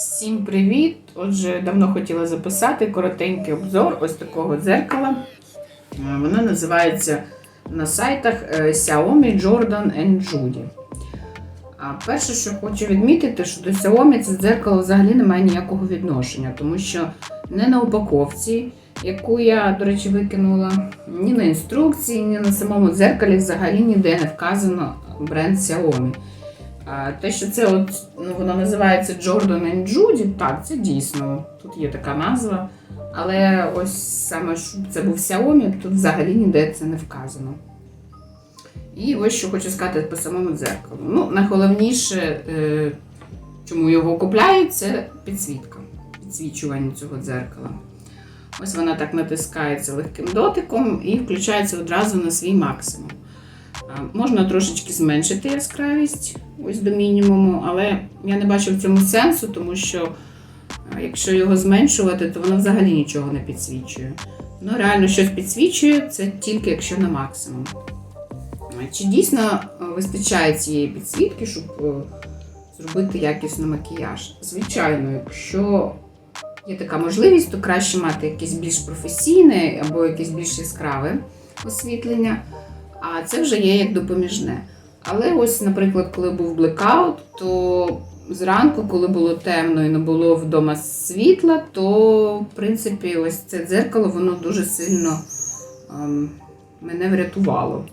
Всім привіт! Отже, давно хотіла записати коротенький обзор ось такого дзеркала. Е, Воно називається на сайтах е, Xiaomi Jordan and Judy. А перше, що хочу відмітити, що до Xiaomi це дзеркало взагалі не має ніякого відношення, тому що не на упаковці, яку я, до речі, викинула, ні на інструкції, ні на самому дзеркалі взагалі ніде не вказано бренд Xiaomi. Те, що це от, ну, воно називається Jordan and Judy, так, це дійсно. Тут є така назва. Але ось саме, щоб це був Xiaomi, тут взагалі ніде це не вказано. І ось що хочу сказати по самому дзеркалу. Ну, найголовніше, е, чому його купляють, це підсвітка, підсвічування цього дзеркала. Ось вона так натискається легким дотиком і включається одразу на свій максимум. Можна трошечки зменшити яскравість ось до мінімуму, але я не бачу в цьому сенсу, тому що якщо його зменшувати, то воно взагалі нічого не підсвічує. Ну, реально щось підсвічує, це тільки якщо на максимум. Чи дійсно вистачає цієї підсвітки, щоб зробити якісний макіяж? Звичайно, якщо є така можливість, то краще мати якесь більш професійне або якесь більш яскраве освітлення, а це вже є як допоміжне. Але ось, наприклад, коли був блекаут, то зранку, коли було темно і не було вдома світла, то в принципі ось це дзеркало воно дуже сильно ем, мене врятувало.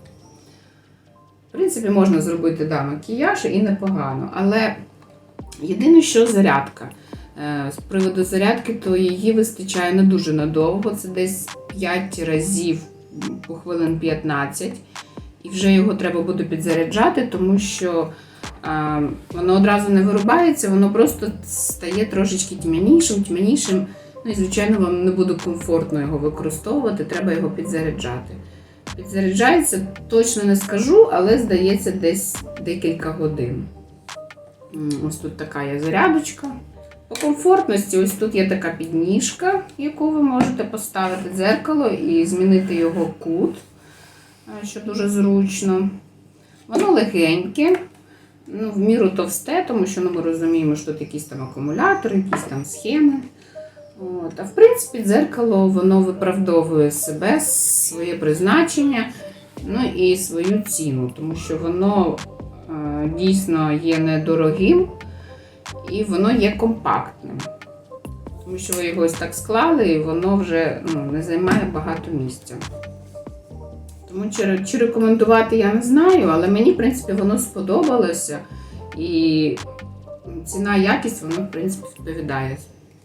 В принципі, можна зробити да, макіяж і непогано. Але єдине, що зарядка. Е, З приводу зарядки, то її вистачає не дуже надовго. Це десь 5 разів по хвилин 15. І вже його треба буде підзаряджати, тому що а, воно одразу не вирубається, воно просто стає трошечки тьмянішим, тьмянішим. Ну і, звичайно, вам не буде комфортно його використовувати, треба його підзаряджати. Підзаряджається, точно не скажу, але здається, десь декілька годин. Ось тут така є зарядочка. По комфортності, ось тут є така підніжка, яку ви можете поставити дзеркало і змінити його кут, що дуже зручно. Воно легеньке, ну, в міру товсте, тому що ну, ми розуміємо, що тут якісь там акумулятори, якісь там схеми. От. А в принципі, дзеркало воно виправдовує себе, своє призначення, ну і свою ціну, тому що воно е, дійсно є недорогим і воно є компактним. Тому що ви його ось так склали, і воно вже ну, не займає багато місця. Тому чи, чи рекомендувати я не знаю, але мені, в принципі, воно сподобалося. І ціна якість, воно, в принципі, відповідає